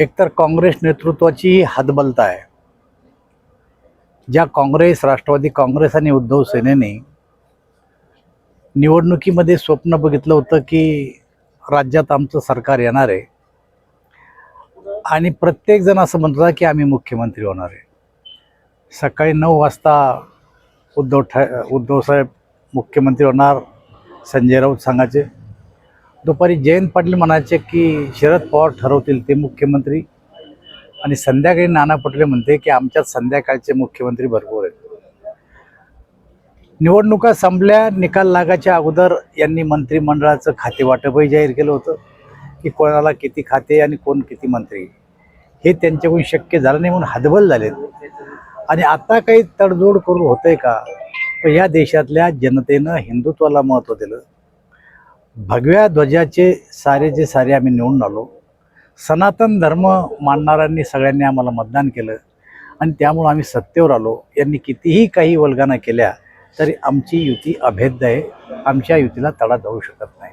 एकतर काँग्रेस नेतृत्वाची ही हतबलता आहे. ज्या काँग्रेस राष्ट्रवादी काँग्रेस आणि उद्धव सेनेने निवडणुकीमध्ये स्वप्न बघितलं होतं की राज्यात आमचं सरकार येणार आहे. आणि प्रत्येकजण असं म्हणत होता की आम्ही मुख्यमंत्री होणार आहे. सकाळी नऊ वाजता उद्धव ठा उद्धवसाहेब मुख्यमंत्री होणार संजय राऊत सांगायचे. दुपारी जयंत पाटील म्हणायचे की शरद पवार ठरवतील ते मुख्यमंत्री. आणि संध्याकाळी नाना पटोले म्हणते की आमच्यात संध्याकाळचे मुख्यमंत्री भरपूर आहेत. निवडणुका संपल्या निकाल लागायच्या अगोदर यांनी मंत्रिमंडळाचं खाते वाटपही जाहीर केलं होतं की कोणाला किती खाते आणि कोण किती मंत्री. हे त्यांच्याकडून शक्य झालं नाही म्हणून हदबल झालेत. आणि आता काही तडजोड करून होतंय का? या देशातल्या जनतेनं हिंदुत्वाला महत्त्व दिलं. भगव्या ध्वजाचे सारे जे सारे आम्ही निवडून आलो सनातन धर्म मानणाऱ्यांनी सगळ्यांनी आम्हाला मतदान केलं आणि त्यामुळं आम्ही सत्तेवर आलो. यांनी कितीही काही वल्गाना केल्या तरी आमची युती अभेद्य आहे. आमच्या युतीला तडा जाऊ शकत नाही.